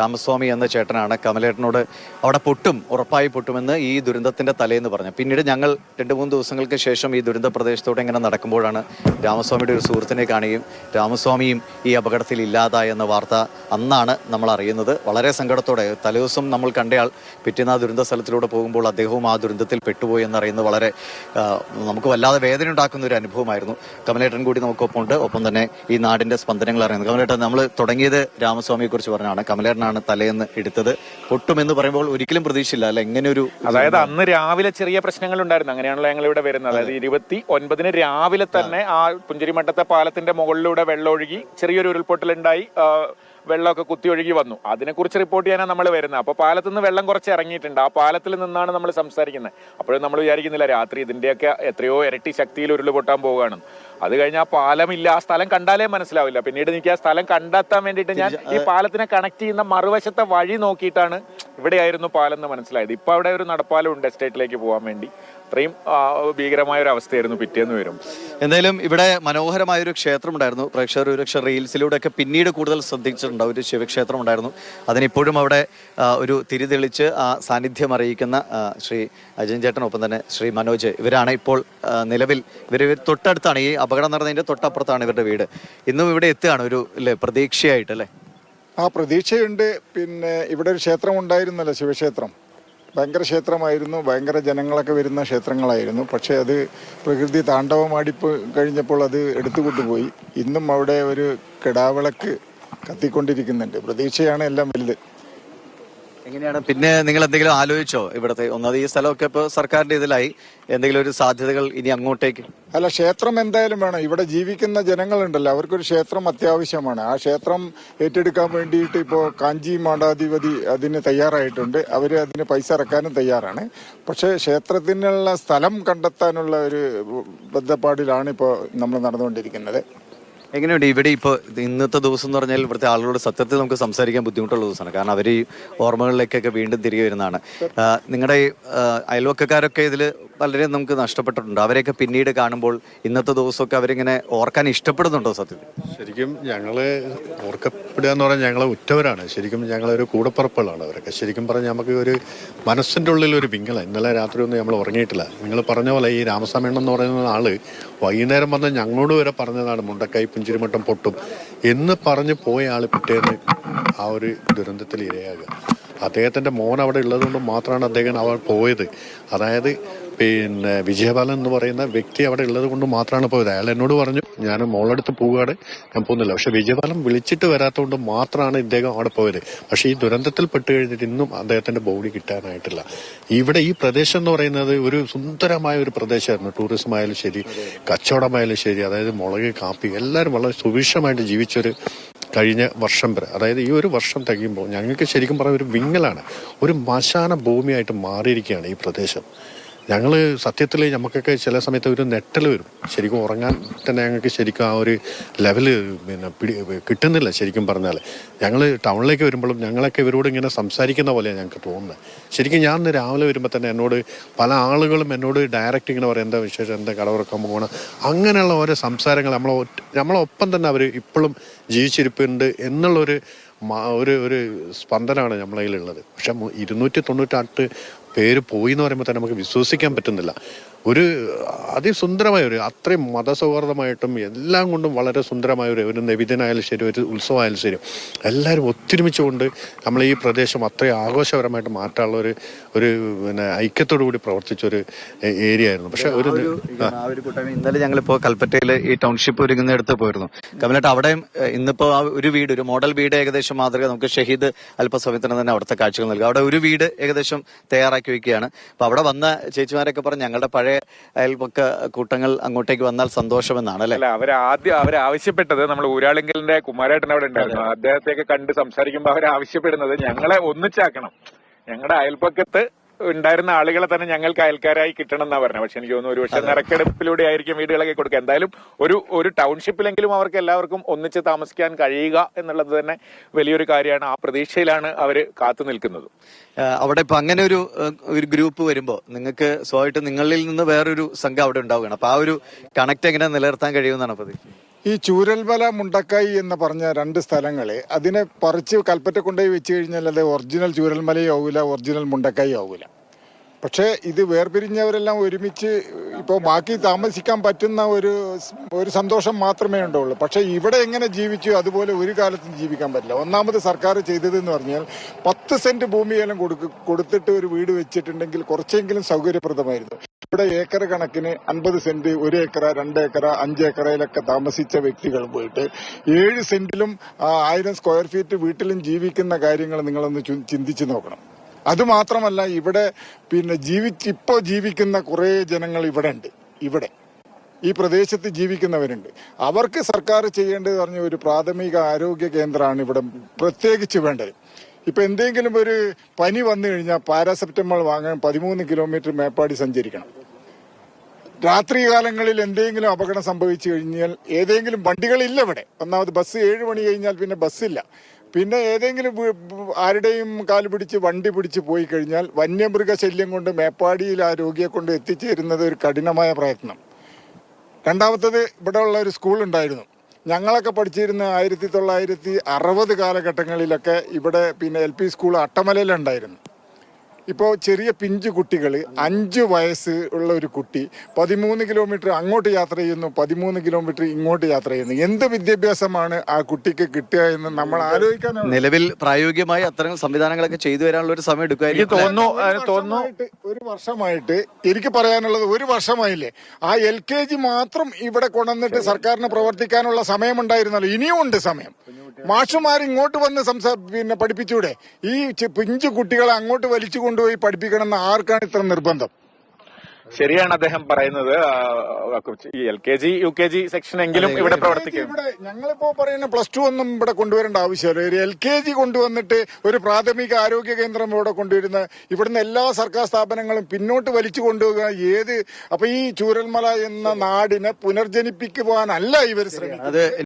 രാമസ്വാമി എന്ന ചേട്ടനാണ് കമലേട്ടനോട് അവിടെ പൊട്ടും ഉറപ്പായി പൊട്ടുമെന്ന് ഈ ദുരന്തത്തിന്റെ തലേന്ന് പറഞ്ഞു പിന്നീട് ഞങ്ങൾ രണ്ട് മൂന്ന് ദിവസങ്ങൾക്ക് ശേഷം ഈ ദുരന്ത പ്രദേശത്തോടെ ഇങ്ങനെ നടക്കുമ്പോഴാണ് രാമസ്വാമിയുടെ ഒരു സുഹൃത്തിനെ കാണുകയും രാമസ്വാമിയും ഈ അപകടത്തിൽ ഇല്ലാതായ എന്ന വാർത്ത അന്നാണ് നമ്മൾ അറിയുന്നത്. വളരെ സങ്കടത്തോടെ തലേദിവസം നമ്മൾ കണ്ടയാൾ പിറ്റേന്ന് ആ ദുരന്ത സ്ഥലത്തിലൂടെ പോകുമ്പോൾ അദ്ദേഹവും ആ ദുരന്തത്തിൽ പെട്ടുപോയി എന്നറിയുന്നത് വളരെ നമുക്ക് വല്ലാതെ വേദന ഉണ്ടാക്കുന്ന ഒരു അനുഭവമായിരുന്നു. കമലേട്ടൻ കൂടി നമുക്കൊപ്പം ഉണ്ട് ഒപ്പം തന്നെ ഈ നാടിന്റെ സ്പന്ദനങ്ങൾ അറിയുന്നത്. കമലേട്ടൻ നമ്മൾ തുടങ്ങിയത് രാമസ്വാമിയെക്കുറിച്ച് പറഞ്ഞാണ്. പറഞ്ഞാണ് കമലേട്ടനാണ് തലേന്ന് എടുത്തത്. പൊട്ടുമെന്ന് പറയുമ്പോൾ ഒരിക്കലും പ്രതീക്ഷയില്ല. അല്ല എങ്ങനെ ഒരു അതായത് അന്ന് രാവിലെ ചെറിയ പ്രശ്നങ്ങൾ ഉണ്ടായിരുന്നു അങ്ങനെയാണല്ലോ ഞങ്ങൾ ഇവിടെ വരുന്നത്. അതായത് ഇരുപത്തി ഒൻപതിന് രാവിലെ തന്നെ ആ പുഞ്ചിരിമട്ടത്തെ പാലത്തിന്റെ മുകളിലൂടെ വെള്ളം ഒഴുകി ചെറിയൊരു ഉരുൾപൊട്ടൽ ഉണ്ടായി വെള്ളമൊക്കെ കുത്തി ഒഴുകി വന്നു. അതിനെക്കുറിച്ച് റിപ്പോർട്ട് ചെയ്യാനാണ് നമ്മൾ വരുന്നത്. അപ്പോൾ പാലത്തിൽ നിന്ന് വെള്ളം കുറച്ച് ഇറങ്ങിയിട്ടുണ്ട്. ആ പാലത്തിൽ നിന്നാണ് നമ്മൾ സംസാരിക്കുന്നത്. അപ്പോഴും നമ്മൾ വിചാരിക്കുന്നില്ല രാത്രി ഇതിന്റെയൊക്കെ എത്രയോ ഇരട്ടി ശക്തിയിൽ ഉരുൾ പൊട്ടാൻ പോവുകയാണ് അത് കഴിഞ്ഞാൽ ആ പാലമില്ല. ആ സ്ഥലം കണ്ടാലേ മനസ്സിലാവില്ല. പിന്നീട് എനിക്ക് ആ സ്ഥലം കണ്ടെത്താൻ വേണ്ടിയിട്ട് ഞാൻ ഈ പാലത്തിനെ കണക്ട് ചെയ്യുന്ന മറുവശത്തെ വഴി നോക്കിയിട്ടാണ് ഇവിടെയായിരുന്നു പാലം എന്ന് മനസ്സിലായത്. ഇപ്പൊ അവിടെ ഒരു നടപ്പാലം ഉണ്ട് എസ്റ്റേറ്റിലേക്ക് പോകാൻ വേണ്ടി. അത്രയും ഭീകരമായ ഒരു അവസ്ഥയായിരുന്നു പിറ്റേന്ന് വരും. എന്തായാലും ഇവിടെ മനോഹരമായ ഒരു ക്ഷേത്രം ഉണ്ടായിരുന്നു പ്രേക്ഷകർ ഒരുപക്ഷെ റീൽസിലൂടെ ഒക്കെ പിന്നീട് കൂടുതൽ ശ്രദ്ധിച്ചിട്ടുണ്ട് ഒരു ശിവക്ഷേത്രം ഉണ്ടായിരുന്നു അതിനിപ്പോഴും അവിടെ ഒരു തിരിതെളിച്ച് ആ സാന്നിധ്യം അറിയിക്കുന്ന ശ്രീ അജയൻ ചേട്ടനൊപ്പം തന്നെ ശ്രീ മനോജ് ഇവരാണ് ഇപ്പോൾ നിലവിൽ ഇവർ ഇവർ തൊട്ടടുത്താണ്. ഈ അപകടം നടന്നതിന്റെ തൊട്ടപ്പുറത്താണ് ഇവരുടെ വീട്. ഇന്നും ഇവിടെ എത്തുകയാണ് ഒരു അല്ലേ പ്രതീക്ഷയായിട്ട് അല്ലേ ആ പ്രതീക്ഷയുണ്ട്. പിന്നെ ഇവിടെ ഒരു ക്ഷേത്രം ഉണ്ടായിരുന്നല്ലോ ശിവക്ഷേത്രം. ഭയങ്കര ക്ഷേത്രമായിരുന്നു ഭയങ്കര ജനങ്ങളൊക്കെ വരുന്ന ക്ഷേത്രങ്ങളായിരുന്നു. പക്ഷേ അത് പ്രകൃതി താണ്ഡവമാടിപ്പ് കഴിഞ്ഞപ്പോൾ അത് എടുത്തുകൊണ്ടുപോയി. ഇന്നും അവിടെ ഒരു കിടാവിളക്ക് കത്തിക്കൊണ്ടിരിക്കുന്നുണ്ട്. പ്രതീക്ഷയാണ് എല്ലാം വലുത്. എങ്ങനെയാണ്? പിന്നെ നിങ്ങൾ എന്തെങ്കിലും ആലോചിച്ചോ ഇവിടത്തെ? ഒന്നത് ഈ സ്ഥലമൊക്കെ ഇപ്പോൾ സർക്കാരിന്റെ ഇതിലായി. എന്തെങ്കിലും ഒരു സാധ്യതകൾ ഇനി അങ്ങോട്ടേക്ക്? അല്ല ക്ഷേത്രം എന്തായാലും വേണം. ഇവിടെ ജീവിക്കുന്ന ജനങ്ങളുണ്ടല്ലോ. അവർക്കൊരു ക്ഷേത്രം അത്യാവശ്യമാണ്. ആ ക്ഷേത്രം ഏറ്റെടുക്കാൻ വേണ്ടിയിട്ട് ഇപ്പോൾ കാഞ്ചി മാടാധിപതി അതിന് തയ്യാറായിട്ടുണ്ട്. അവർ അതിന് പൈസ ഇറക്കാനും തയ്യാറാണ്. പക്ഷേ ക്ഷേത്രത്തിനുള്ള സ്ഥലം കണ്ടെത്താനുള്ള ഒരു ബന്ധപ്പാടിലാണ് ഇപ്പോൾ നമ്മൾ നടന്നുകൊണ്ടിരിക്കുന്നത്. എങ്ങനെയുണ്ട്? ഇവിടെ ഇപ്പോൾ ഇന്നത്തെ ദിവസം എന്ന് പറഞ്ഞാൽ ഇവിടുത്തെ ആളുകളോട് സത്യത്തിൽ നമുക്ക് സംസാരിക്കാൻ ബുദ്ധിമുട്ടുള്ള ദിവസമാണ്. കാരണം അവർ ഈ ഓർമ്മകളിലേക്കൊക്കെ വീണ്ടും തിരികെ വരുന്നതാണ്. നിങ്ങളുടെ അയൽവക്കക്കാരൊക്കെ ഇതിൽ വളരെ നമുക്ക് നഷ്ടപ്പെട്ടിട്ടുണ്ട്. അവരെയൊക്കെ പിന്നീട് കാണുമ്പോൾ ഇന്നത്തെ ദിവസമൊക്കെ അവരിങ്ങനെ ഓർക്കാൻ ഇഷ്ടപ്പെടുന്നുണ്ടോ സത്യത്തിൽ? ശരിക്കും ഞങ്ങൾ ഓർക്കപ്പെടുക എന്ന് പറഞ്ഞാൽ ഞങ്ങളെ ഉറ്റവരാണ്. ശരിക്കും ഞങ്ങളൊരു കൂടപ്പുറപ്പുകളാണ് അവരൊക്കെ. ശരിക്കും പറഞ്ഞാൽ നമുക്ക് ഒരു മനസ്സിന്റെ ഉള്ളിൽ ഒരു വിങ്ങല. ഇന്നലെ രാത്രി ഒന്നും നമ്മൾ ഉറങ്ങിയിട്ടില്ല. നിങ്ങൾ പറഞ്ഞ പോലെ ഈ രാമസ്വാമി എന്ന് പറയുന്ന ആൾ വൈകുന്നേരം വന്ന് ഞങ്ങളോട് വരെ പറഞ്ഞതാണ് മുണ്ടക്കൈ പുഞ്ചിരിമട്ടം പൊട്ടും എന്ന് പറഞ്ഞ് പോയ ആൾ പിറ്റേന്ന് ആ ഒരു ദുരന്തത്തിൽ ഇരയാകുക. അദ്ദേഹത്തിന്റെ മോൻ അവിടെ ഉള്ളതുകൊണ്ട് മാത്രമാണ് അദ്ദേഹം അവർ പോയത്. അതായത് പിന്നെ വിജയബാലൻ എന്ന് പറയുന്ന വ്യക്തി അവിടെ ഉള്ളത് കൊണ്ട് മാത്രമാണ് പോയത്. അയാൾ എന്നോട് പറഞ്ഞു ഞാൻ മോളടുത്ത് പോവുകയാണ് ഞാൻ പോകുന്നില്ല. പക്ഷെ വിജയബാലൻ വിളിച്ചിട്ട് വരാത്തതുകൊണ്ട് മാത്രമാണ് ഇദ്ദേഹം അവിടെ പോയത്. പക്ഷെ ഈ ദുരന്തത്തിൽ പെട്ട് കഴിഞ്ഞിട്ട് ഇന്നും അദ്ദേഹത്തിന്റെ ബോഡി കിട്ടാനായിട്ടില്ല. ഇവിടെ ഈ പ്രദേശം എന്ന് പറയുന്നത് ഒരു സുന്ദരമായ ഒരു പ്രദേശമായിരുന്നു. ടൂറിസം ആയാലും ശരി കച്ചവടമായാലും ശരി അതായത് മുളക് കാപ്പി എല്ലാവരും വളരെ സുഭിക്ഷമായിട്ട് ജീവിച്ചൊരു കഴിഞ്ഞ വർഷം വരെ. അതായത് ഈ ഒരു വർഷം തികയുമ്പോൾ ഞങ്ങൾക്ക് ശരിക്കും പറഞ്ഞ ഒരു വിങ്ങലാണ് ഒരു മശാന ഭൂമിയായിട്ട് മാറിയിരിക്കുകയാണ് ഈ പ്രദേശം. ഞങ്ങൾ സത്യത്തിൽ നമുക്കൊക്കെ ചില സമയത്ത് ഒരു നെറ്റൽ വരും. ശരിക്കും ഉറങ്ങാൻ തന്നെ ഞങ്ങൾക്ക് ശരിക്കും ആ ഒരു ലെവൽ പിന്നെ പിടി കിട്ടുന്നില്ല ശരിക്കും പറഞ്ഞാൽ ഞങ്ങൾ ടൗണിലേക്ക് വരുമ്പോഴും ഞങ്ങളൊക്കെ ഇവരോട് ഇങ്ങനെ സംസാരിക്കുന്ന പോലെയാണ് ഞങ്ങൾക്ക് തോന്നുന്നത് ശരിക്കും ഞാൻ ഇന്ന് രാവിലെ വരുമ്പോൾ തന്നെ എന്നോട് പല ആളുകളും എന്നോട് ഡയറക്റ്റ് ഇങ്ങനെ പറയും എന്താ വിശേഷം? എന്താ കടവറക്കാൻ പോകണം അങ്ങനെയുള്ള ഓരോ സംസാരങ്ങൾ നമ്മളെ നമ്മളൊപ്പം തന്നെ അവർ ഇപ്പോഴും ജീവിച്ചിരിപ്പുണ്ട് എന്നുള്ളൊരു ഒരു ഒരു സ്പന്ദനമാണ് നമ്മളതിലുള്ളത് പക്ഷെ ഇരുന്നൂറ്റി തൊണ്ണൂറ്റെട്ട് പേര് പോയി എന്ന് പറയുമ്പോൾ തന്നെ നമുക്ക് വിശ്വസിക്കാൻ പറ്റുന്നില്ല. ഒരു അതിസുന്ദരമായ ഒരു അത്രയും മതസൗഹാർദ്ദമായിട്ടും എല്ലാം കൊണ്ടും വളരെ സുന്ദരമായ ഒരു ഒരു നബിദിനായാലും ശരി ഒരു ഉത്സവമായാലും ശരി എല്ലാവരും ഒത്തൊരുമിച്ചുകൊണ്ട് നമ്മൾ ഈ പ്രദേശം അത്രയും ആഘോഷപരമായിട്ട് മാറ്റാനുള്ള ഒരു ഒരു പിന്നെ ഐക്യത്തോടു കൂടി പ്രവർത്തിച്ച ഒരു ഏരിയ ആയിരുന്നു പക്ഷെ ഒരു ആ ഒരു കൂട്ടായ്മ ഇന്നലെ ഞങ്ങളിപ്പോൾ കൽപ്പറ്റയിൽ ഈ ടൗൺഷിപ്പ് ഒരുങ്ങുന്നിടത്ത് പോയിരുന്നു. കമലട്ട് അവിടെയും ഇന്നിപ്പോൾ ഇന്നിപ്പോ ആ ഒരു വീട് ഒരു മോഡൽ വീട് ഏകദേശം മാതൃക നമുക്ക് ഷഹീദ് അല്പസമയത്തിന് തന്നെ അവിടുത്തെ കാഴ്ചകൾ നൽകും. അവിടെ ഒരു വീട് ഏകദേശം തയ്യാറാക്കി വയ്ക്കുകയാണ്. അപ്പോൾ അവിടെ വന്ന ചേച്ചിമാരൊക്കെ പറഞ്ഞ് ഞങ്ങളുടെ പഴയ അയൽപക്ക കൂട്ടങ്ങൾ അങ്ങോട്ടേക്ക് വന്നാൽ സന്തോഷമെന്നാണ് അല്ലെ? അവർ ആദ്യം അവർ ആവശ്യപ്പെട്ടത് നമ്മൾ ഊരാളിങ്കലിന്റെ കുമാരേട്ടൻ അവിടെ ഉണ്ടായിരുന്നു. അദ്ദേഹത്തെ കണ്ട് സംസാരിക്കുമ്പോൾ അവർ ആവശ്യപ്പെടുന്നത് ഞങ്ങളെ ഒന്നിച്ചാക്കണം. ഞങ്ങളുടെ അയൽപ്പക്കത്ത് ഉണ്ടായിരുന്ന ആളുകളെ തന്നെ ഞങ്ങൾക്ക് അയൽക്കാരായി കിട്ടണം എന്നാ പറഞ്ഞത്. പക്ഷെ എനിക്ക് തോന്നുന്നു ഒരു പക്ഷെ നിറക്കെടുപ്പിലൂടെ ആയിരിക്കും വീടുകളൊക്കെ കൊടുക്കുക. എന്തായാലും ഒരു ഒരു ടൗൺഷിപ്പിലെങ്കിലും അവർക്ക് എല്ലാവർക്കും ഒന്നിച്ച് താമസിക്കാൻ കഴിയുക എന്നുള്ളത് തന്നെ വലിയൊരു കാര്യമാണ്. ആ പ്രതീക്ഷയിലാണ് അവർ കാത്തു നിൽക്കുന്നത്. അവിടെ ഇപ്പൊ അങ്ങനെ ഒരു ഒരു ഗ്രൂപ്പ് വരുമ്പോ നിങ്ങൾക്ക് സ്വായിട്ട് നിങ്ങളിൽ നിന്ന് വേറൊരു സംഘം അവിടെ ഉണ്ടാവുകയാണ്. അപ്പൊ ആ ഒരു കണക്ട് എങ്ങനെ നിലനിർത്താൻ കഴിയുമെന്നാണ് പ്രതീക്ഷ ഈ ചൂരൽമല മുണ്ടക്കായി എന്ന് പറഞ്ഞ രണ്ട് സ്ഥലങ്ങളെ അതിനെ പറിച്ച് കൽപ്പറ്റ കൊണ്ടുപോയി വെച്ച് കഴിഞ്ഞാൽ അത് ഒറിജിനൽ ചൂരൽമലയും ആവൂല ഒറിജിനൽ മുണ്ടക്കായി ആവൂല. പക്ഷേ ഇത് വേർപിരിഞ്ഞവരെല്ലാം ഒരുമിച്ച് ഇപ്പോൾ ബാക്കി താമസിക്കാൻ പറ്റുന്ന ഒരു ഒരു സന്തോഷം മാത്രമേ ഉണ്ടാവുള്ളൂ. പക്ഷേ ഇവിടെ എങ്ങനെ ജീവിച്ചു അതുപോലെ ഒരു കാലത്തും ജീവിക്കാൻ പറ്റില്ല. ഒന്നാമത് സർക്കാർ ചെയ്തതെന്ന് പറഞ്ഞാൽ പത്ത് സെന്റ് ഭൂമിയെല്ലാം കൊടുക്ക കൊടുത്തിട്ട് ഒരു വീട് വെച്ചിട്ടുണ്ടെങ്കിൽ കുറച്ചെങ്കിലും സൗകര്യപ്രദമായിരുന്നു. ഇവിടെ ഏക്കർ കണക്കിന് അൻപത് സെന്റ് ഒരു ഏക്കറ രണ്ട് ഏക്കറ അഞ്ച് ഏക്കറയിലൊക്കെ താമസിച്ച വ്യക്തികൾ പോയിട്ട് ഏഴ് സെന്റിലും ആയിരം സ്ക്വയർ ഫീറ്റ് വീട്ടിലും ജീവിക്കുന്ന കാര്യങ്ങൾ നിങ്ങളൊന്ന് ചിന്തിച്ചു നോക്കണം. അതുമാത്രമല്ല ഇവിടെ പിന്നെ ജീവിച്ച് ഇപ്പോൾ ജീവിക്കുന്ന കുറേ ജനങ്ങൾ ഇവിടെ ഉണ്ട് ഇവിടെ. ഈ പ്രദേശത്ത് ജീവിക്കുന്നവരുണ്ട്. അവർക്ക് സർക്കാർ ചെയ്യേണ്ടത് പറഞ്ഞ ഒരു പ്രാഥമിക ആരോഗ്യ കേന്ദ്രമാണ് ഇവിടെ പ്രത്യേകിച്ച് വേണ്ടത്. ഇപ്പൊ എന്തെങ്കിലും ഒരു പനി വന്നു കഴിഞ്ഞാൽ പാരാസെപ്റ്റമോൾ വാങ്ങാൻ പതിമൂന്ന് കിലോമീറ്റർ മേപ്പാടി സഞ്ചരിക്കണം. രാത്രി കാലങ്ങളിൽ എന്തെങ്കിലും അപകടം സംഭവിച്ചു കഴിഞ്ഞാൽ ഏതെങ്കിലും വണ്ടികളില്ല ഇവിടെ. ഒന്നാമത് ബസ് ഏഴ് മണി കഴിഞ്ഞാൽ പിന്നെ ബസ്സില്ല. പിന്നെ ഏതെങ്കിലും ആരുടെയും കാൽ പിടിച്ച് വണ്ടി പിടിച്ച് പോയി കഴിഞ്ഞാൽ വന്യമൃഗ ശല്യം കൊണ്ട് മേപ്പാടിയിൽ ആ രോഗിയെ കൊണ്ട് എത്തിച്ചേരുന്നത് ഒരു കഠിനമായ പ്രയത്നം. രണ്ടാമത്തത് ഇവിടെ ഉള്ള ഒരു സ്കൂൾ ഉണ്ടായിരുന്നു. ഞങ്ങളൊക്കെ പഠിച്ചിരുന്ന ആയിരത്തി തൊള്ളായിരത്തി അറുപത് കാലഘട്ടങ്ങളിലൊക്കെ ഇവിടെ പിന്നെ എൽ പി സ്കൂൾ അട്ടമലയിലുണ്ടായിരുന്നു. ഇപ്പോൾ ചെറിയ പിഞ്ചു കുട്ടികൾ അഞ്ച് വയസ്സ് ഉള്ള ഒരു കുട്ടി പതിമൂന്ന് കിലോമീറ്റർ അങ്ങോട്ട് യാത്ര ചെയ്യുന്നു പതിമൂന്ന് കിലോമീറ്റർ ഇങ്ങോട്ട് യാത്ര ചെയ്യുന്നു. എന്ത് വിദ്യാഭ്യാസമാണ് ആ കുട്ടിക്ക് കിട്ടുക എന്ന് നമ്മൾ ആലോചിക്കാൻ നിലവിൽ പ്രായോഗികമായി അത്തരം സംവിധാനങ്ങളൊക്കെ ചെയ്തു വരാനുള്ള ഒരു സമയം എനിക്ക് എടുക്കുമായിരിക്കും തോന്നുന്നു ഒരു വർഷമായിട്ട് എനിക്ക് പറയാനുള്ളത് ഒരു വർഷമായില്ലേ? ആ എൽ കെ ജി മാത്രം ഇവിടെ കൊണ്ടുവന്നിട്ട് സർക്കാരിന് പ്രവർത്തിക്കാനുള്ള സമയമുണ്ടായിരുന്നല്ലോ. ഇനിയും ഉണ്ട് സമയം. മാഷുമാർ ഇങ്ങോട്ട് വന്ന് സംസാ പിന്നെ പഠിപ്പിച്ചൂടെ? ഈ പിഞ്ചു കുട്ടികളെ അങ്ങോട്ട് വലിച്ചു കൊണ്ടുപോയി പഠിപ്പിക്കണം എന്ന് ആർക്കാണ് ഇത്ര നിർബന്ധം? ശരിയാണ് അദ്ദേഹം പറയുന്നത്. L K G U K G section എങ്കിലും ഇവിടെ പ്രവർത്തിക്കും. ഇവിടെ ഞങ്ങളിപ്പോ പറയുന്ന പ്ലസ് ടു ഒന്നും ഇവിടെ കൊണ്ടുവരേണ്ട ആവശ്യമില്ല. ഒരു എൽ കെ ജി കൊണ്ടുവന്നിട്ട് ഒരു പ്രാഥമിക ആരോഗ്യ കേന്ദ്രം ഇവിടെ കൊണ്ടുവരുന്ന ഇവിടുന്ന് എല്ലാ സർക്കാർ സ്ഥാപനങ്ങളും പിന്നോട്ട് വലിച്ചു കൊണ്ടുപോകുക ഏത് അപ്പൊ ഈ ചൂരൽമല എന്ന നാടിനെ പുനർജനിപ്പിക്കുവാനല്ല ഇവർ ശ്രമിക്കുന്നത്.